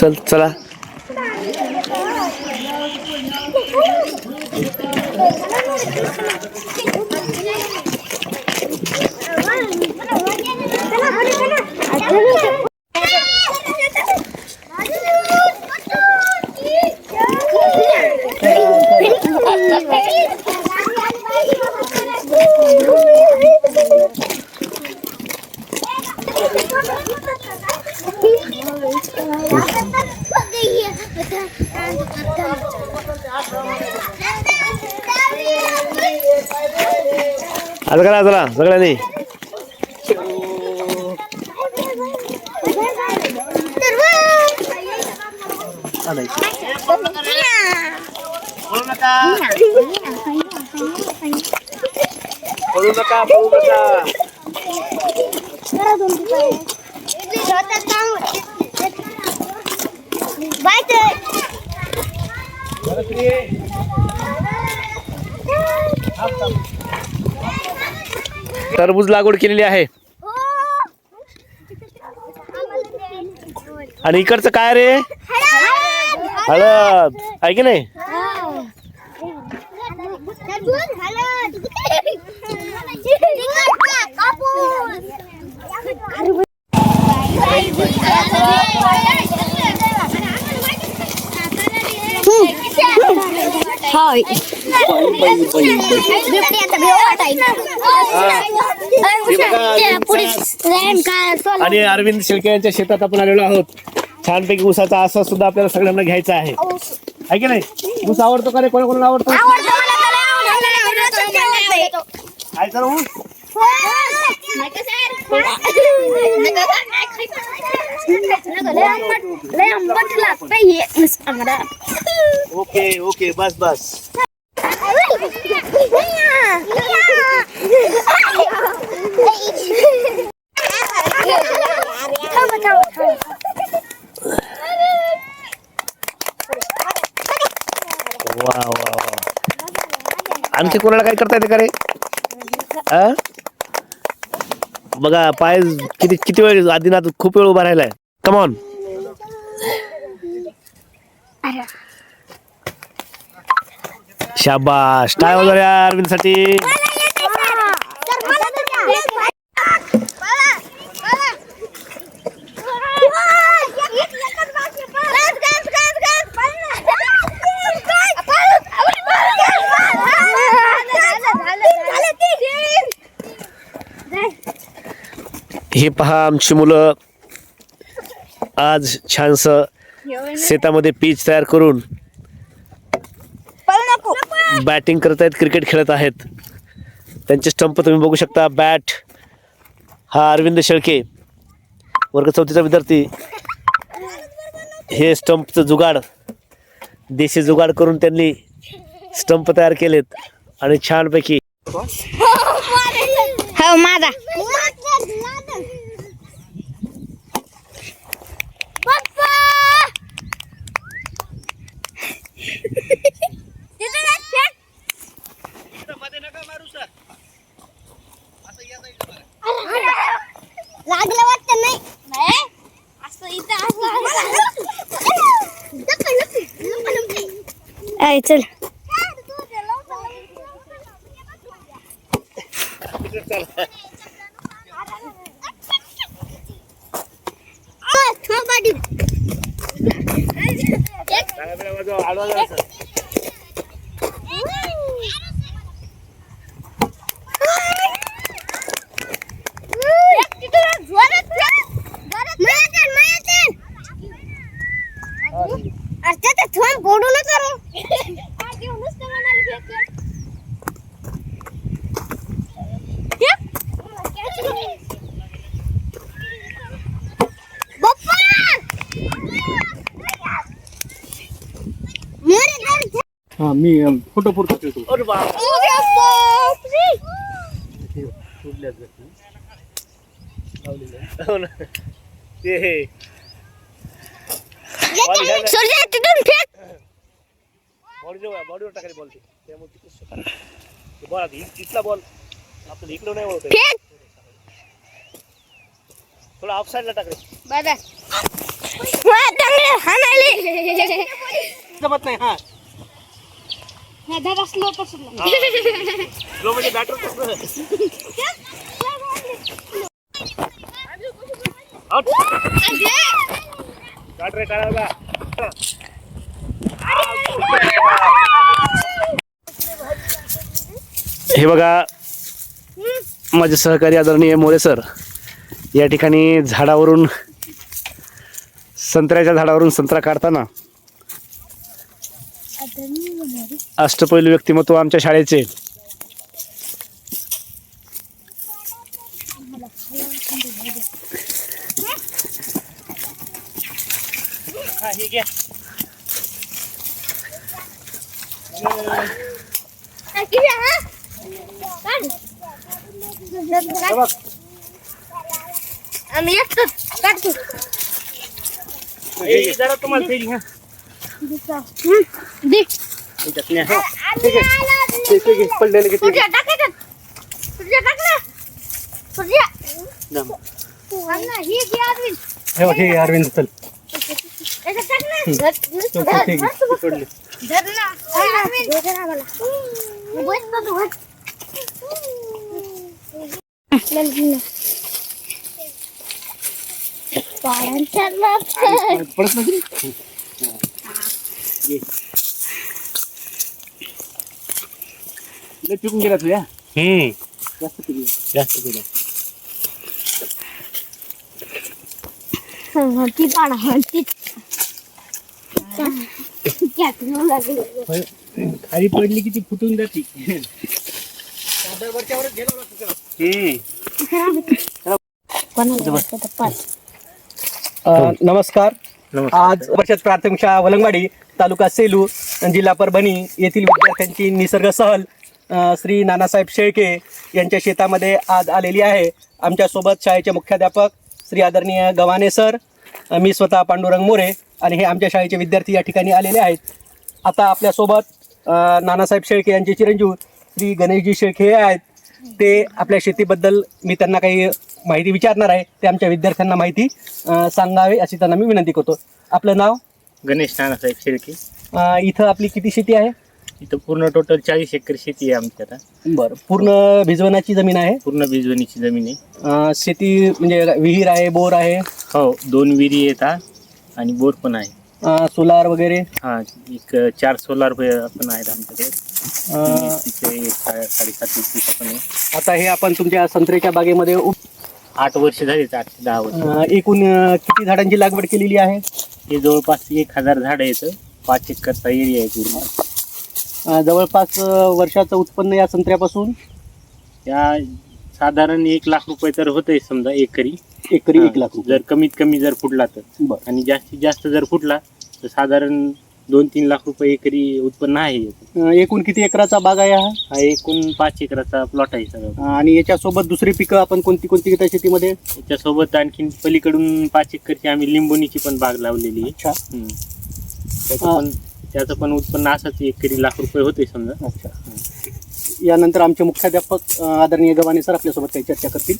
चल चला आता करा चला सगळ्यांनी पळू नका पळू नका टरबूज लागवड केलेली आहे. आणि इकडचं काय रे? हळद. आहे की नाही? हाय आणि अरविंद शेळके यांच्या शेतात आपण आलेलो आहोत. छानपैकी ऊसाचा आस्वाद सुद्धा आपल्याला सगळ्यांना घ्यायचा आहे. आहे की नाही? ऊस आवडतो का रे? कोणा कोणाला आवडतो काय ऊस? ओके ओके बस बस वा वा वा आणखी कोणाला काय करता येते का रे आ? बघा पाय किती किती वेळ आदिनाथ खूप वेळ उभा राहिलाय. कमॉन शाबाश टाय वगैरे अरविंदसाठी. हे पहा आमची मुलं. आज छानस शेतामध्ये पीच तयार करून बॅटिंग करत आहेत क्रिकेट खेळत आहेत. त्यांचे स्टंप तुम्ही बघू शकता. बॅट हा अरविंद शेळके वर्ग चौथीचा विद्यार्थी. हे स्टंपचं जुगाड देशी जुगाड करून त्यांनी स्टंप तयार केलेत आणि छानपैकी हो माझा. लागलं वाटतं नाही. असं इथं चल. हा मी फोटो फोटो करतो अरे बाप. हो ना. ते. तिथून फेक. बॉडीवर बॉडीवर टाकायला बॉल ते. त्यामुळे तिकडे सुटला. ते बॉल आता इथला बॉल आपण इकडं नाही वळत फेक. थोडा ऑफ साईडला टाकले चांगले हाणायले. जमत नाही हा. स्लो म्हणजे बॅटर हे बघा माझे सहकारी आदरणीय मोरे सर या ठिकाणी झाडावरून संत्र्याच्या झाडावरून संत्रा काढताना अष्टपैलू व्यक्तिमत्व आमच्या शाळेचे आम्ही एकटं काढतो जरा तुम्हाला feeling, हा. दे याच्यात नाही, हा. ठीक आहे, पडलेलं किती सूर्या टाकायचं सूर्या टाक ना सूर्या दम. आण ना, ही घे अरविंद. हे हे अरविंद चल याच्यात टाक ना. धर, धर, धर, धर तू बघ. धर ना. हा, अरविंद. बस तू, बस. पायांच्या लाथ. पडत नाही लय पिकून गेला तुझ्या हम्म. जास्त पिकली जास्त हं, ती हं. खाली पडली की ती फुटून जाते. अ, नमस्कार. नमस्कार. आज वर्षात प्राथमिक शाळा वलंगवाडी तालुका सेलू जिल्हा परभणी येथील विद्यार्थ्यांची निसर्ग सहल श्री नानासाहेब शेळके यांच्या शेतामध्ये आज आलेली आहे. आमच्यासोबत शाळेचे मुख्याध्यापक श्री आदरणीय गव्हाणे सर मी स्वतः पांडुरंग मोरे आणि हे आमच्या शाळेचे विद्यार्थी या ठिकाणी आलेले आहेत. आता आपल्यासोबत नानासाहेब शेळके यांचे चिरंजीव श्री गणेशजी शेळके हे आहेत. ते आपल्या शेतीबद्दल मी त्यांना काही माहिती विचारणार आहे. ते आमच्या विद्यार्थ्यांना माहिती सांगावे अशी त्यांना मी विनंती करतो. आपलं नाव? गणेश नानासाहेब शेळके. इथं आपली किती शेती आहे? इथं पूर्ण टोटल चाळीस एकर शेती आहे आमची आता बरं. पूर्ण भिजवण्याची जमीन आहे? पूर्ण बिजवणीची जमीन आहे. अ, शेती म्हणजे विहीर आहे बोर आहे? हो दोन विहिरी येतात आणि बोर पण आहे. अ, सोलार वगैरे? हा एक चार सोलार पण आहेत आमच्याकडे. अ, सा- साडेसात इंचीचा पण आहे आता हे आपण तुमच्या संत्र्याच्या बागेमध्ये उप- आठ वर्ष झालीच आठ ते दहा वर्ष. अ, एकूण अ, किती झाडांची लागवड केलेली आहे? हे जवळपास एक हजार झाडं येतं पाच एकरचा एरिया आहे पूर्ण. अ, जवळपास अ, वर्षाचं उत्पन्न या संत्र्यापासून? त्या साधारण एक लाख रुपये तर होतंय समजा एकरी. एकरी एक लाख रुपये. जर कमीत कमी जर फुटला तर. बरं. आणि जास्तीत जास्त जर फुटला तर साधारण दोन तीन लाख रुपये एकरी उत्पन्न आहे. अ, एकूण किती एकराचा बाग आहे हा? हा एकूण पाच एकराचा प्लॉट आहे सगळं. आणि याच्यासोबत दुसरी पिकं आपण कोणती कोणती घेता शेतीमध्ये? त्याच्यासोबत आणखीन पलीकडून पाच एकरची आम्ही लिंबोनीची पण बाग लावलेली आहे. अच्छा. हम्म. त्याचं पण त्याचं पण उत्पन्न असंच एकरी लाख रुपये होते समजा. अच्छा. यानंतर आमचे मुख्याध्यापक अ, आदरणीय गव्हाणे सर आपल्यासोबत काही चर्चा करतील.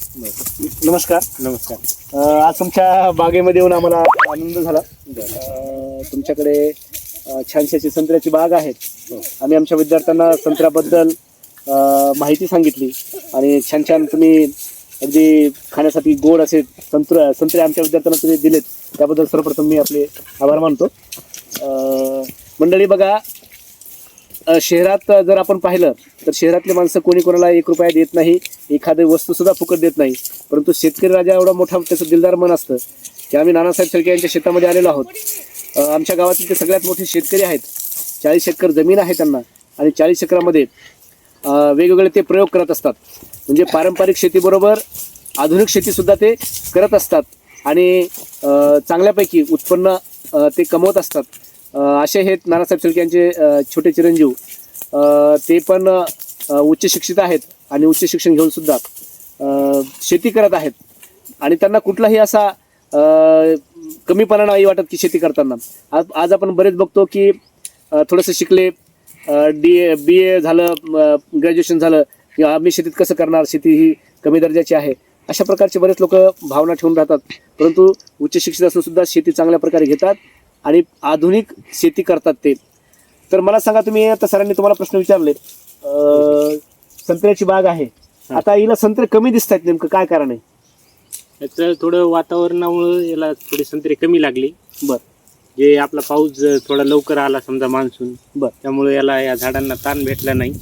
नमस्कार. नमस्कार. अ, आज तुमच्या बागेमध्ये येऊन आम्हाला आनंद झाला. अ, तुमच्याकडे अ, छानशी अशी संत्र्याची बाग आहे. आम्ही आमच्या विद्यार्थ्यांना संत्र्याबद्दल अ, माहिती सांगितली. आणि छान छान तुम्ही अगदी खाण्यासाठी गोड असे संत्र संत्रे आमच्या विद्यार्थ्यांना तुम्ही दिलेत. त्याबद्दल सर्वप्रथम मी आपले आभार मानतो. अ, मंडळी बघा शहरात जर आपण पाहिलं तर शहरातले माणसं कोणी कोणाला एक रुपया देत नाही एखादी वस्तूसुद्धा फुकट देत नाही. परंतु शेतकरी राजा एवढा मोठा त्याचं दिलदार मन असतं की आम्ही नानासाहेब शेळके यांच्या शेतामध्ये आलेलो आहोत. आमच्या गावातील ते सगळ्यात मोठे शेतकरी आहेत. चाळीस एकर जमीन आहे त्यांना आणि चाळीस एकरामध्ये वेगवेगळे ते प्रयोग करत असतात. म्हणजे पारंपरिक शेतीबरोबर आधुनिक शेतीसुद्धा ते करत असतात आणि चांगल्यापैकी उत्पन्न ते कमवत असतात. असे आहेत नानासाहेब शेळके यांचे छोटे चिरंजीव. ते पण उच्च शिक्षित आहेत आणि उच्च शिक्षण घेऊन सुद्धा शेती करत आहेत. आणि त्यांना कुठलाही असा कमीपणा नाही वाटत की शेती करताना. आज आज आपण बरेच बघतो की थोडंसं शिकले डी ए बी ए झालं ग्रॅज्युएशन झालं किंवा आम्ही शेतीत कसं करणार शेती ही कमी दर्जाची आहे. अशा प्रकारचे बरेच लोक भावना ठेवून राहतात. परंतु उच्च शिक्षित असून सुद्धा शेती चांगल्या प्रकारे घेतात. आणि आधुनिक शेती करतात ते. तर मला सांगा तुम्ही आता सरांनी तुम्हाला प्रश्न विचारले. संत्र्याची बाग आहे. आता हिला संत्रे कमी दिसत आहेत नेमकं काय कारण आहे? याचं थोडं वातावरणामुळं याला थोडे संत्रे कमी लागले. बर. जे आपला पाऊस थोडा लवकर आला समजा मान्सून बर. त्यामुळे याला या झाडांना ताण भेटला नाही.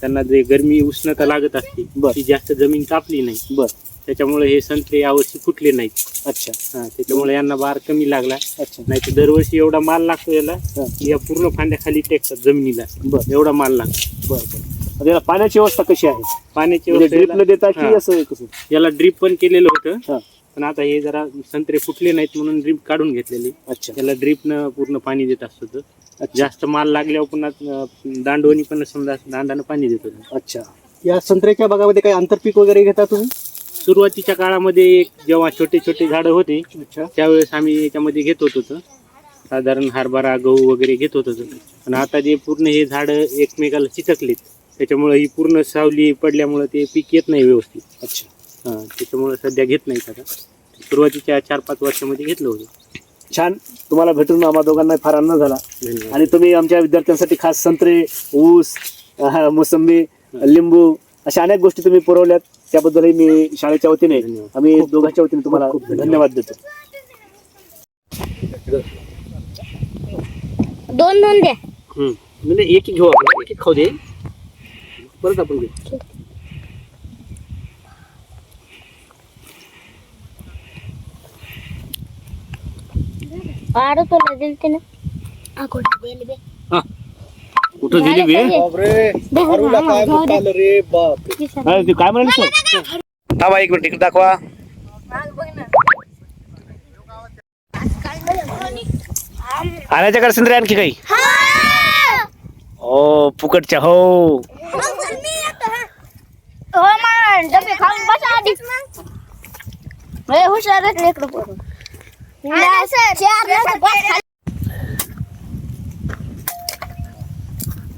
त्यांना जे गरमी उष्णता लागत असते बर. ती जास्त जमीन तापली नाही. बर. त्याच्यामुळे हे संत्रे यावर्षी फुटले नाहीत. अच्छा. हा त्याच्यामुळे यांना बार कमी लागला. अच्छा. नाही तर दरवर्षी एवढा माल लागतो याला हं. या पूर्ण फांद्या खाली टेकतात जमिनीला. बर. एवढा माल लागतो. बर बर. आता याला पाण्याची व्यवस्था कशी आहे? पाण्याची म्हणजे व्यवस्था ड्रिपला देता की हा. असं कसं याला ड्रीप पण केलेलं होतं. हा. पण आता हे जरा संत्रे फुटले नाहीत म्हणून ड्रीप काढून घेतलेली. अच्छा. त्याला ड्रीपनं पूर्ण पाणी देत असतो तो. जास्त माल लागल्यावर पुन्हा अं, दांडवणी पण समजा दांडानं पाणी देत अच्छा. या संत्र्याच्या बागामध्ये काही आंतरपीक वगैरे घेता तुम्ही? सुरुवातीच्या काळामध्ये एक जेव्हा छोटे छोटे झाडं होते अच्छा. त्यावेळेस आम्ही याच्यामध्ये घेत होतो. साधारण हरभरा गहू वगैरे घेत होतो. पण आता जे पूर्ण हे झाडं एकमेकाला चिटकलेत त्याच्यामुळे ही पूर्ण सावली पडल्यामुळे ते पीक येत नाही व्यवस्थित. अच्छा. हां त्याच्यामुळे सध्या घेत नाहीत आता. सुरुवातीच्या चार पाच वर्षामध्ये घेतलं होतं. छान. तुम्हाला भेटून आम्हा दोघांना फार आनंद झाला. धन्यवाद. आणि तुम्ही आमच्या विद्यार्थ्यांसाठी खास संत्रे ऊस अह, मोसंबी लिंबू अशा अनेक गोष्टी तुम्ही पुरवल्यात. त्याबद्दलही मी शाळेच्या वतीने. आम्ही दोघांच्या वतीने तुम्हाला धन्यवाद देतो दोन दोन द्या. म्हणजे एक एक घेऊ आपण. एक एक खाऊ दे. परत आपण घेऊ. आडो तुला दिलते ना? आकोडा दिली बे. हा. कुठं दिली बे रे बाप हा, ते काय म्हणाले थांबा एक मिनिट इकडे दाखवा. आणायच्याकडे संत्रे आणखी काही? हो फुकटच्या हो. हो मान डबे खाऊन बसा आधी लय हुशार आहेत लेकरं पोरं. चार लेकरं बस खाली. असं. असं, इकडे या. आलं असं. या मुलं असं करायचं.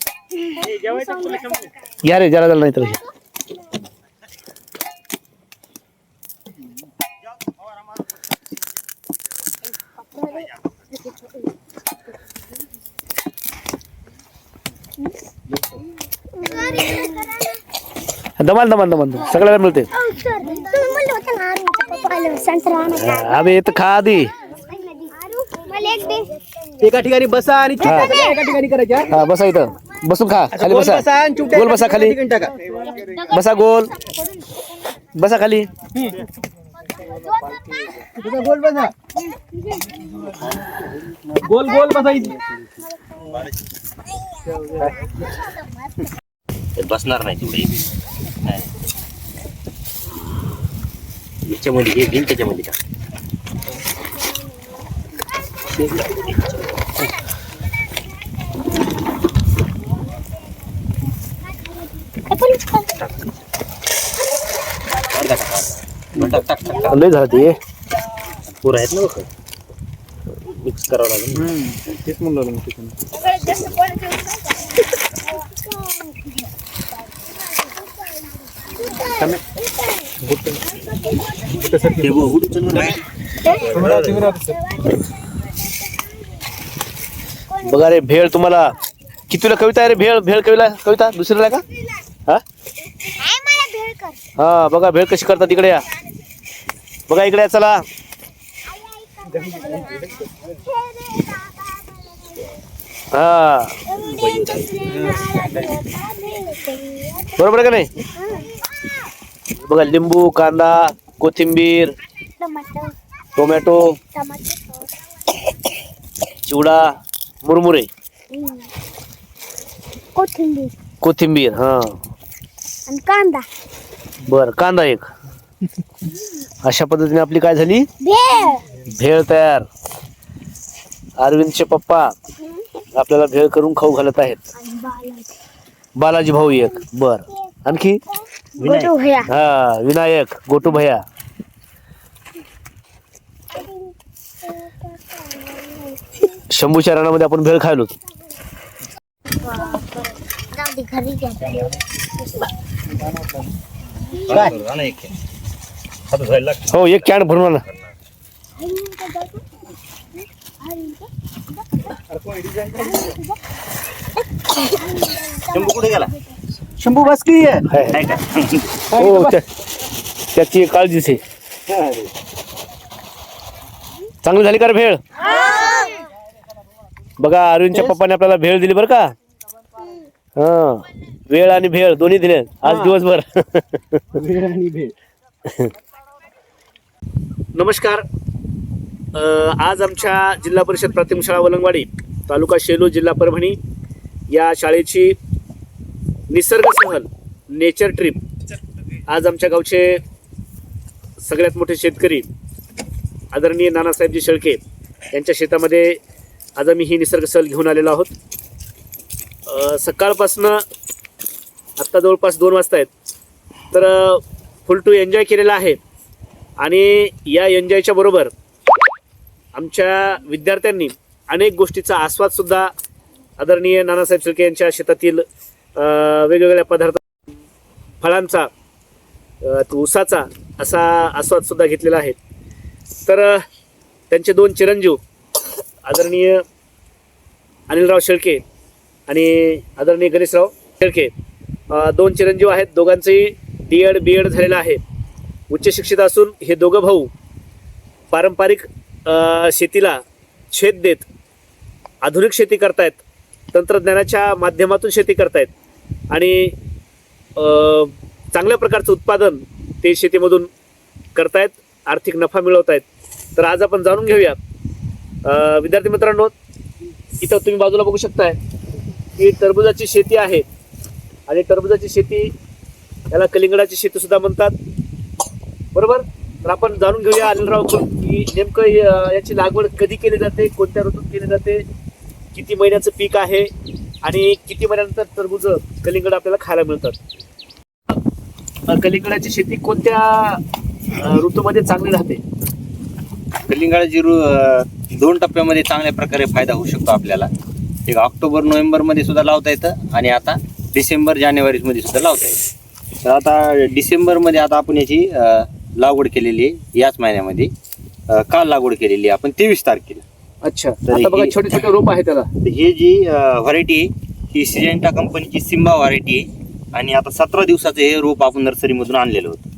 हा, त्याचे. घ्या रे जरा जरा नाही तर दमाल दमाल दमाल सगळ्याला मिळते तुम्ही म्हणलं होतं ना आरूच्या पप्पाला संत्रा आणायला. आम्ही येत खा आधी आरू, मला एक दे. एका ठिकाणी बसा आणि हा. चिमटा एका ठिकाणी करायच्या हा बसा इथं बसून खा खाली बसा. बसा गोल बसा खाली बसा गोल. बसा खाली. गोल बसा गोल गोल बसायची बसणार नाही तुम्ही याच्यामध्ये हे बिन त्याच्यामध्ये का लय झालं ते पुरं आहेत ना बघ. मिक्स करावं लागेल. तेच म्हणलं ते बघ, उडून बघा रे भेळ तुम्हाला कितीला कविता आहे रे भेळ? भेळ कविला कविता दुसरीला का? हा? नाही, मला भेळ कर. हा बघा भेळ कशी करतात इकडे या. बघा इकडे चला. हा. बरोबर का नाही? बघा लिंबू कांदा कोथिंबीर टोमॅटो चिवडा मुरमुरे. कोथिंबीर. कोथिंबीर हा. आणि कांदा. बर कांदा एक. अशा पद्धतीने आपली काय झाली? भेळ. भेळ तयार. अरविंदचे पप्पा आपल्याला भेळ करून खाऊ घालत आहेत. बालाजी भाऊ एक. बर. आणखी? गोटू भैया. हा विनायक गोटू भैया. शंभूच्या रानामध्ये आपण भेळ खायलो. घरी हो एक कॅन भरून आणा. शंभू बस की. हो त्या- त्याची काळजीच आहे. चांगली झाली का रे भेळ? बघा अरविंदच्या पप्पाने आपल्याला भेळ दिली बरं का? हा. वेळ आणि भेळ दोन्ही दिले. आज दिवसभर. नमस्कार. आज आमच्या जिल्हा परिषद प्राथमिक शाळा वलंगवाडी तालुका शेलू जिल्हा परभणी या शाळेची निसर्ग सहल नेचर ट्रिप आज आमच्या गावचे सगळ्यात मोठे शेतकरी आदरणीय नानासाहेबजी शेळके यांच्या शेतामध्ये आज आम्ही ही निसर्ग सहल घेऊन आलेलो आहोत. सकाळपासनं आत्ता जवळपास दोन वाजता आहेत तर फुल टू एन्जॉय केलेला आहे. आणि या एन्जॉयच्या बरोबर आमच्या विद्यार्थ्यांनी अनेक गोष्टीचा आस्वादसुद्धा आदरणीय नानासाहेब शेळके यांच्या शेतातील वेगवेगळ्या पदार्थ फळांचा अ, ऊसाचा असा आस्वादसुद्धा घेतलेला आहे. तर त्यांचे दोन चिरंजीव आदरणीय अनिलराव शेळके आणि आदरणीय गणेशराव शेळके दोन चिरंजीव आहेत. दोघांचंही डी एड बी एड झालेलं आहे. उच्च शिक्षित असून हे दोघं भाऊ पारंपरिक शेतीला छेद देत आधुनिक शेती करतायत तंत्रज्ञानाच्या माध्यमातून शेती करतायत आणि चांगल्या प्रकारचं उत्पादन ते शेतीमधून करतायत आर्थिक नफा मिळवत आहेत तर आज आपण जाणून घेऊया. विद्यार्थी मित्रांनो इथं तुम्ही बाजूला बघू शकताय की टरबुजाची शेती आहे आणि टरबुजाची शेती याला कलिंगडाची शेतीसुद्धा म्हणतात. बरोबर? तर आपण जाणून घेऊया अनिलराव की नेमकं याची लागवड कधी केली जाते कोणत्या ऋतूत केली जाते किती महिन्याचं पीक आहे आणि किती महिन्यानंतर तरबूज कलिंगड आपल्याला खायला मिळतात? कलिंगडाची शेती कोणत्या ऋतूमध्ये चांगली राहते? कलिंगडाची ऋ दोन टप्प्यामध्ये चांगल्या प्रकारे फायदा होऊ शकतो आपल्याला. एक ऑक्टोबर नोव्हेंबरमध्ये सुद्धा लावता येतं आणि आता डिसेंबर जानेवारीमध्ये सुद्धा लावता येतं. तर आता डिसेंबरमध्ये आता आपण याची लागवड केलेली आहे याच महिन्यामध्ये. अं, काल लागवड केलेली आहे आपण तेवीस तारखेला. अच्छा. तर आता बघा ही- छोटे छोटे रोप आहे त्याला. तर हे जी व्हरायटी आहे ही सिजेंटा कंपनीची सिम्बा व्हरायटी आहे. आणि आता सतरा दिवसाचं हे रोप आपण नर्सरीमधून आणलेलं होतं.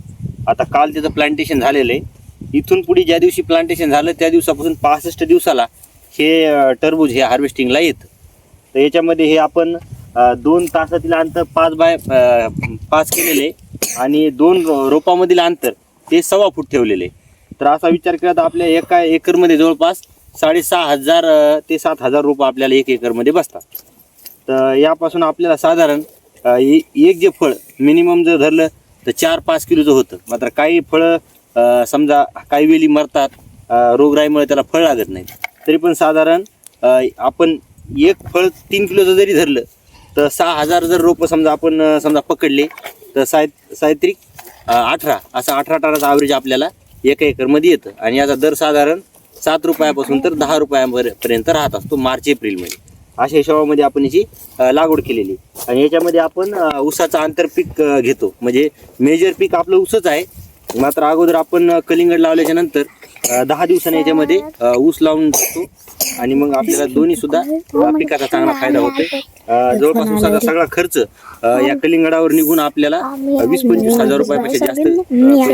आता काल त्याचं प्लांटेशन झालेलं आहे. इथून पुढे ज्या दिवशी प्लांटेशन झालं त्या दिवसापासून पासष्ट दिवसाला हे अं, टरबूज हे हार्वेस्टिंगला येतं. तर याच्यामध्ये हे आपण अं, दोन तासातील अंतर पाच बाय अं, पाच केलेले आणि दोन रो- रोपामधील अंतर ते सव्वा फूट ठेवलेले. तर असा विचार केला तर आपल्या एका एकरमध्ये जवळपास साडेसहा हजार ते सात हजार रोपं आपल्याला एक एकरमध्ये बसतात. तर यापासून आपल्याला साधारण ए- एक जे फळ मिनिमम जर धरलं तर चार पाच किलोचं होतं. मात्र काही फळं समजा काही वेळी मरतात रोगराईमुळे त्याला फळ लागत नाही. तरी पण साधारण आपण एक फळ तीन किलोचं जरी धरलं तर सहा हजार जर रोपं समजा आपण समजा पकडले तर साय सायत्रिक अठरा. असा अठरा टनाचं ॲव्हरेज आपल्याला एका एकरमध्ये येतं. आणि याचा दर साधारण सात रुपयापासून तर दहा रुपयापर्यंत राहत असतो मार्च एप्रिलमध्ये. अशा हिशोबामध्ये आपण याची लागवड केलेली. आणि याच्यामध्ये आपण ऊसाचं आंतरपीक घेतो. म्हणजे मेजर पीक आपलं ऊसच आहे. मात्र अगोदर आपण कलिंगड लावल्याच्या नंतर दहा दिवसांनी याच्यामध्ये ऊस लावून टाकतो आणि मग आपल्याला दोन्ही सुद्धा पिकाचा चांगला फायदा होतोय. अं, जवळपास ऊसाचा सगळा खर्च या कलिंगडावर निघून आपल्याला वीस पंचवीस हजार रुपयापेक्षा जास्त पैसे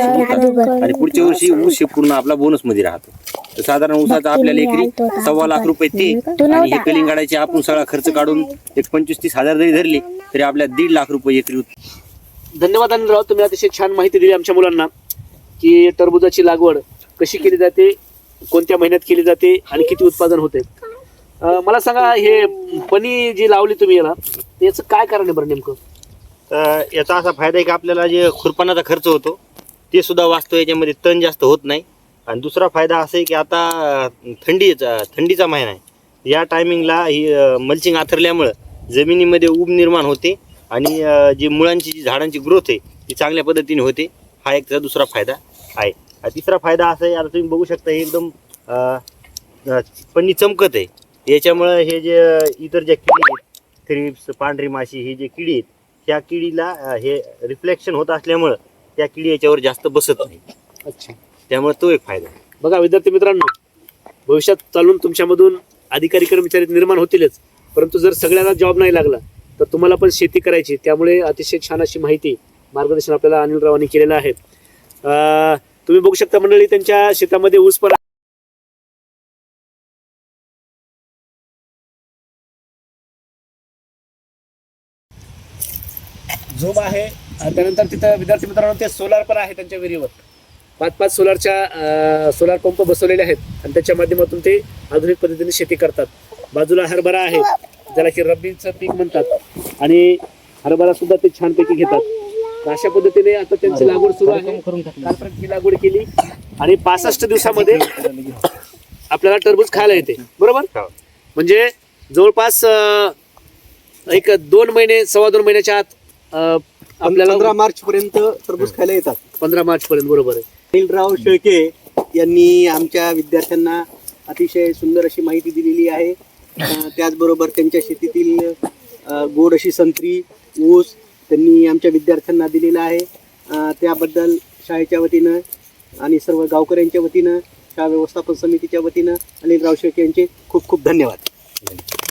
आणि पुढच्या वर्षी ऊस हे पूर्ण आपला बोनसमध्ये राहतो. तर साधारण ऊसाचा आपल्याला एकरी सव्वा लाख रुपये ते आणि हे कलिंगडाचे आपण सगळा खर्च काढून एक पंचवीस तीस हजार जरी धरले तरी आपल्याला दीड लाख रुपये एकरी धन्यवाद अनिलराव तुम्ही अतिशय छान माहिती दिली आमच्या मुलांना की टरबुजाची लागवड कशी केली जाते कोणत्या महिन्यात केली जाते आणि किती उत्पादन होते? मला सांगा हे पनी जी लावली तुम्ही याला याचं काय कारण आहे बरं नेमकं? तर याचा असा फायदा आहे की आपल्याला जे खुरपणाचा खर्च होतो ते सुद्धा वाचतो याच्यामध्ये तण जास्त होत नाही. आणि दुसरा फायदा असा आहे की आता थंडीचा थंडीचा महिना आहे. या टायमिंगला ही मल्चिंग आथरल्यामुळं जमिनीमध्ये ऊब निर्माण होते आणि जी मुळांची जी झाडांची ग्रोथ आहे ती चांगल्या पद्धतीने होते. हा एक त्याचा दुसरा फायदा आहे. तिसरा फायदा असा आहे आता तुम्ही बघू शकता हे एकदम पन्नी चमकत आहे. याच्यामुळं हे जे इतर ज्या किडी आहेत थ्रिप्स पांढरी माशी ही जे किडी आहेत त्या किडीला हे रिफ्लेक्शन होत असल्यामुळं त्या किडी याच्यावर जास्त बसत नाही. अच्छा. त्यामुळे तो एक फायदा आहे. बघा विद्यार्थी मित्रांनो भविष्यात चालून तुमच्यामधून अधिकारी कर्मचारी निर्माण होतीलच परंतु जर सगळ्यांना जॉब नाही लागला तर तुम्हाला पण शेती करायची त्यामुळे अतिशय छान अशी माहिती मार्गदर्शन आपल्याला अनिल रावांनी केलेलं आहे. तुम्ही बघू शकता मंडळी त्यांच्या शेतामध्ये ऊस पण झोम आहे. त्यानंतर तिथं विद्यार्थी मित्रांनो ते सोलार पण आहे त्यांच्या विहिरीवर. पाच पाच सोलारच्या सोलार पंप बसवलेले आहेत. आणि त्याच्या माध्यमातून ते आधुनिक पद्धतीने शेती करतात. बाजूला हरभरा आहे ज्याला की रब्बीचं पीक म्हणतात. आणि हरभरा सुद्धा ते छानपैकी घेतात. अशा पद्धतीने आता त्यांची लागवड सुरू आहे. कालपर्यंत लागवड केली आणि पासष्ट दिवसामध्ये आपल्याला टरबूज खायला येते. बरोबर? हो. म्हणजे जवळपास एक दोन महिने सव्वा दोन महिन्याच्या आत आपल्याला पंधरा मार्च पर्यंत टरबूज खायला येतात. पंधरा मार्च पर्यंत बरोबर आहे. अनिलराव शेळके यांनी आमच्या विद्यार्थ्यांना अतिशय सुंदर अशी माहिती दिलेली आहे. त्याचबरोबर त्यांच्या शेतीतील गोड अशी संत्री ऊस त्यांनी आमच्या विद्यार्थ्यांना दिलेला आहे. त्याबद्दल शाळेच्या वतीनं आणि सर्व गावकऱ्यांच्या वतीनं शाळा व्यवस्थापन समितीच्या वतीनं अनिलराव शेळके यांचे खूप खूप धन्यवाद.